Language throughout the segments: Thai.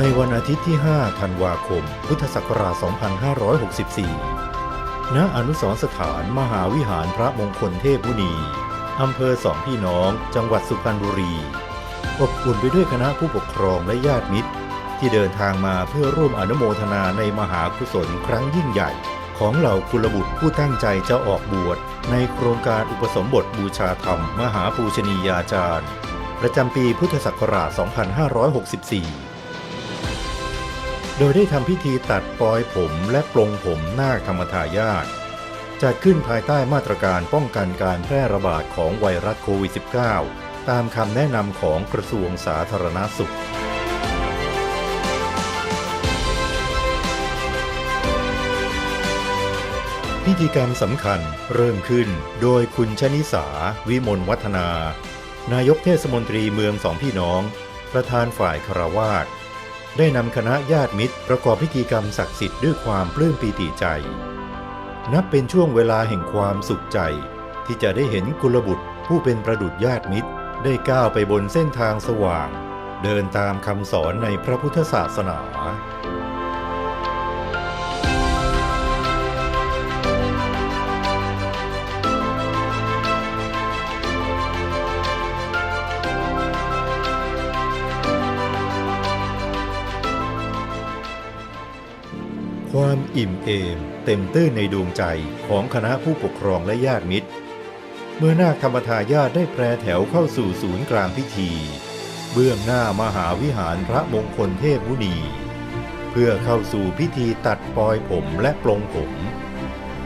ในวันอาทิตย์ที่ 5 ธันวาคม พุทธศักราช 2564 ณ อนุสรสถานมหาวิหารพระมงคลเทพมุนีอำเภอสองพี่น้อง จังหวัดสุพรรณบุรี อบอุ่นไปด้วยคณะผู้ปกครองและญาติมิตร ที่เดินทางมาเพื่อร่วมอนุโมทนาในมหากุศลครั้งยิ่งใหญ่ ของเหล่ากุลบุตรผู้ตั้งใจจะออกบวชในโครงการอุปสมบทบูชาธรรม มหาปูชนียาจารย์ ประจำปีพุทธศักราช 2564 โดยได้ทำพิธีตัดปลอยผมและปลงผมนาคธรรมทายาทจัดขึ้นภายใต้มาตรการป้องกันการแพร่ระบาดของไวรัสโควิด -19 ตามคำแนะนำของกระทรวงสาธารณสุข พิธีกรรมสำคัญเริ่มขึ้นโดยคุณชนิสา วิมลวัฒนา นายกเทศมนตรีเมืองสองพี่น้อง ประธานฝ่ายคารวาส ได้นำคณะญาติมิตรประกอบพิธีกรรมศักดิ์สิทธิ์ด้วยความปลื้มปีติใจ นับเป็นช่วงเวลาแห่งความสุขใจ ที่จะได้เห็นกุลบุตรผู้เป็นประดุจญาติมิตร ได้ก้าวไปบนเส้นทางสว่าง เดินตามคำสอนในพระพุทธศาสนา ความอิ่มเอม เต็มตื้นในดวงใจของคณะผู้ปกครองและญาติมิตร เมื่อนาคธรรมทายาทได้แปรแถวเข้าสู่ศูนย์กลางพิธี เบื้องหน้ามหาวิหารพระมงคลเทพมุนี เพื่อเข้าสู่พิธีตัดปลอยผมและปลงผม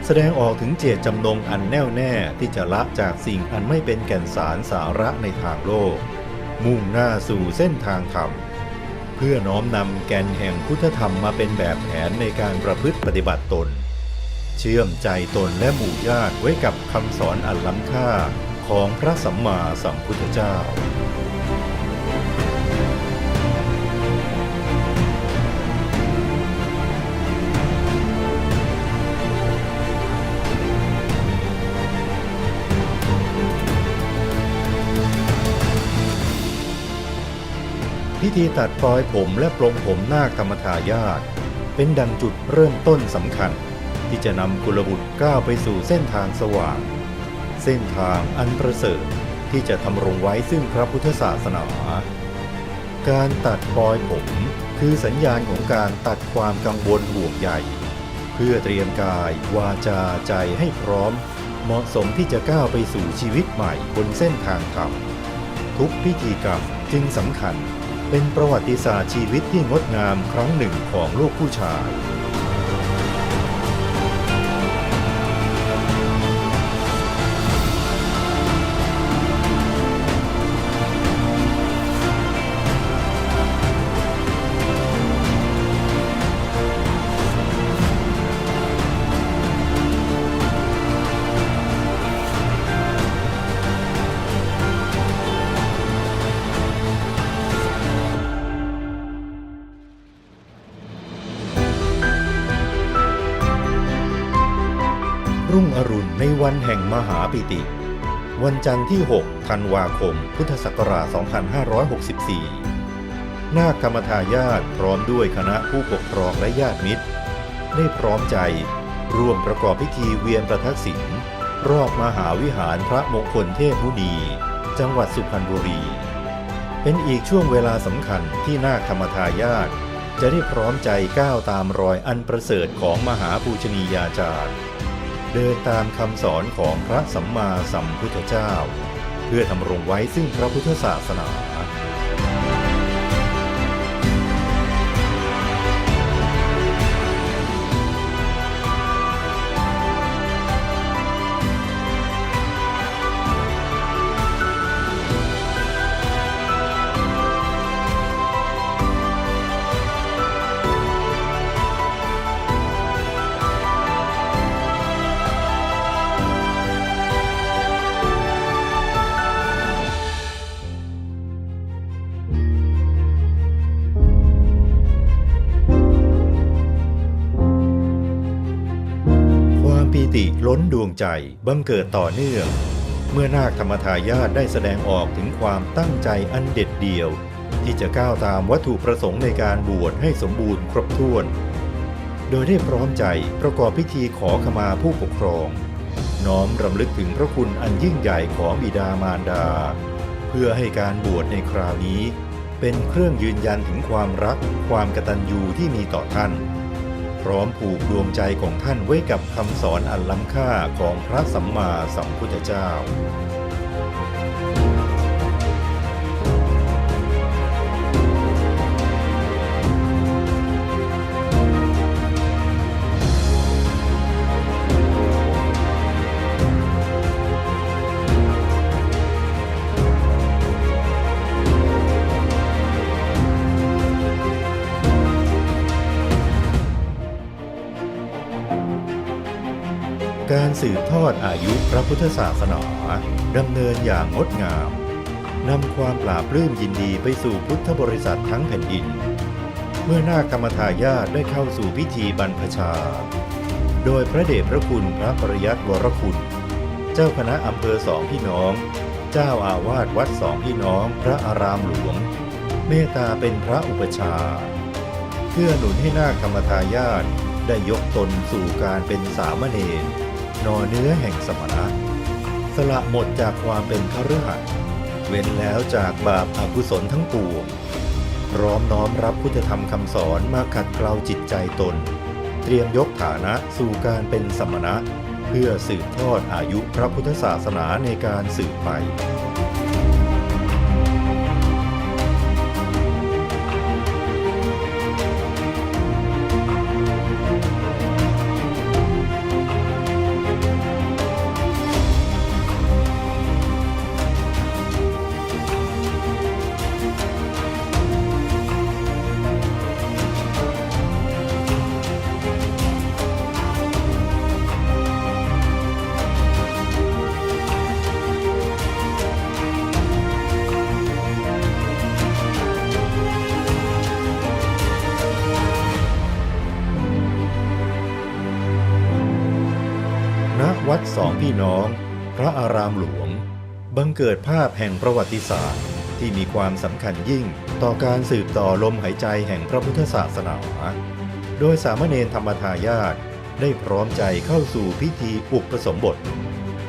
แสดงออกถึงเจตจำนงอันแน่วแน่ที่จะละจากสิ่งอันไม่เป็นแก่นสารสาระในทางโลก มุ่งหน้าสู่เส้นทางธรรม พื่อน้อมนำแกนแห่งพุทธธรรมมาเป็นแบบแผนในการประพฤติปฏิบัติตน เชื่อมใจตนและหมู่ญาติไว้กับคำสอนอันล้ำค่าของพระสัมมาสัมพุทธเจ้า ธีตัดปลอยผมและปลงผมนาคธรรมทายาทเป็นดังจุดเริ่มต้นสำคัญ ที่จะนำกุลบุตรก้าวไปสู่เส้นทางสว่าง เส้นทางอันประเสริฐที่จะทำรงไว้ซึ่งพระพุทธศาสนา การตัดปลอยผมคือสัญญาณของการตัดความกังวลห่วงใยเพื่อเตรียมกาย วาจาใจให้พร้อม เหมาะสมที่จะก้าวไปสู่ชีวิตใหม่บนเส้นทางธรรมทุกพิธีกรรมจึงสำคัญ เป็นประวัติศาสตร์ชีวิตที่งดงามครั้งหนึ่งของลูกผู้ชาย รุ่งอรุณในวันแห่งมหาปิติ วันจันทร์ที่ 6 ธันวาคม พุทธศักราช 2564 นาคธรรมทายาทพร้อมด้วยคณะผู้ปกครองและญาติมิตร ได้พร้อมใจร่วมประกอบพิธีเวียนประทักษิณรอบมหาวิหารพระมงคลเทพมุนี จังหวัดสุพรรณบุรี เป็นอีกช่วงเวลาสำคัญที่นาคธรรมทายาทจะได้พร้อมใจก้าวตามรอยอันประเสริฐของมหาปูชนียาจารย์ เดินตามคำสอนของพระสัมมาสัมพุทธเจ้า เพื่อทำรงไว้ซึ่งพระพุทธศาสนา ดวงใจบังเกิดต่อเนื่อง เมื่อนาคธรรมทายาทได้แสดงออกถึงความตั้งใจอันเด็ดเดี่ยว ที่จะก้าวตามวัตถุประสงค์ในการบวชให้สมบูรณ์ครบถ้วน โดยได้พร้อมใจประกอบพิธีขอขมาผู้ปกครอง น้อมรำลึกถึงพระคุณอันยิ่งใหญ่ของบิดามารดา เพื่อให้การบวชในคราวนี้ เป็นเครื่องยืนยันถึงความรักความกตัญญูที่มีต่อท่าน พร้อมผูกดวงใจของท่านไว้กับคำสอนอันล้ำค่าของพระสัมมาสัมพุทธเจ้า การสืบทอดอายุพระพุทธศาสนาดำเนินอย่างงดงามนำความปราบปลื้มยินดีไปสู่พุทธบริษัททั้งแผ่นดิน เมื่อนาคกรรมทายาทได้เข้าสู่พิธีบรรพชา โดยพระเดชพระคุณพระปริยัติวรคุณ เจ้าคณะอำเภอสองพี่น้อง เจ้าอาวาสวัดสองพี่น้องพระอารามหลวง เมตตาเป็นพระอุปชาเพื่อหนุนให้นาคกรรมทายาทได้ยกตนสู่การเป็นสามเณร นอเนื้อแห่งสมณะสละหมดจากความเป็นคฤหัสเว้นแล้วจากบาปอากุศลทั้งปวงพร้อมน้อมรับพุทธธรรมคำสอนมาขัดเกลาจิตใจตน เตรียมยกฐานะสู่การเป็นสมณะ เพื่อสืบทอดอายุพระพุทธศาสนาในการสืบไป สองพี่น้อง พระอารามหลวง บังเกิดภาพแห่งประวัติศาสตร์ ที่มีความสำคัญยิ่งต่อการสืบต่อลมหายใจแห่งพระพุทธศาสนา โดยสามเณรธรรมทายาทได้พร้อมใจเข้าสู่พิธีอุปสมบท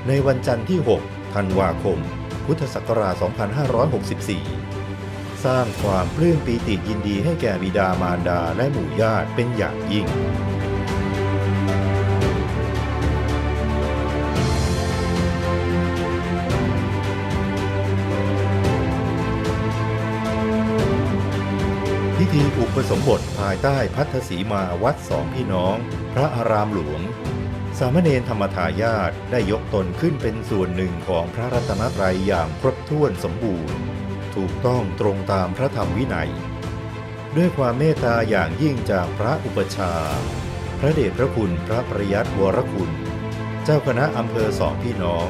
ในวันจันทร์ที่ 6 ธันวาคม พุทธศักราช 2564 สร้างความปลื้มปีติยินดีให้แก่บิดามารดาและหมู่ญาติเป็นอย่างยิ่ง ธีอุปสมบทภายใต้พัทธสีมาวัดสองพี่น้อง พระอารามหลวง สามเณรธรรมทายาทได้ยกตนขึ้นเป็นส่วนหนึ่งของพระรัตนตรัยอย่างครบถ้วนสมบูรณ์ ถูกต้องตรงตามพระธรรมวินัย ด้วยความเมตตาอย่างยิ่งจากพระอุปชา พระเดชพระคุณพระประยัติวรคุณ เจ้าคณะอำเภอสองพี่น้อง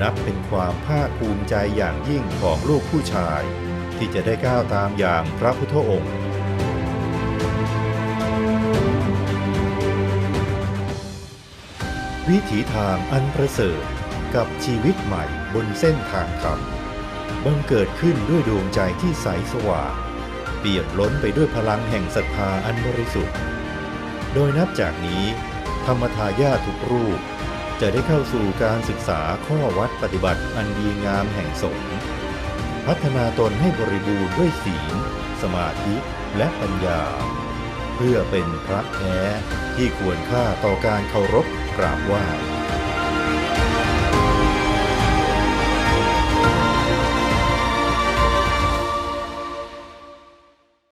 นับเป็นความภาคภูมิใจอย่างยิ่งของลูกผู้ชาย ที่จะได้ก้าวตามอย่างพระพุทธองค์ วิถีทางอันประเสริฐกับชีวิตใหม่บนเส้นทางธรรมบังเกิดขึ้นด้วยดวงใจที่ใสสว่างเปี่ยมล้นไปด้วยพลังแห่งศรัทธาอันบริสุทธิ์ โดยนับจากนี้ ธรรมทายาททุกรูป จะได้เข้าสู่การศึกษาข้อวัดปฏิบัติอันดีงามแห่งสงฆ์ พัฒนาตนให้บริบูรณ์ด้วยศีล สมาธิและปัญญา เพื่อเป็นพระแท้ที่ควรค่าต่อการเคารพกราบไหว้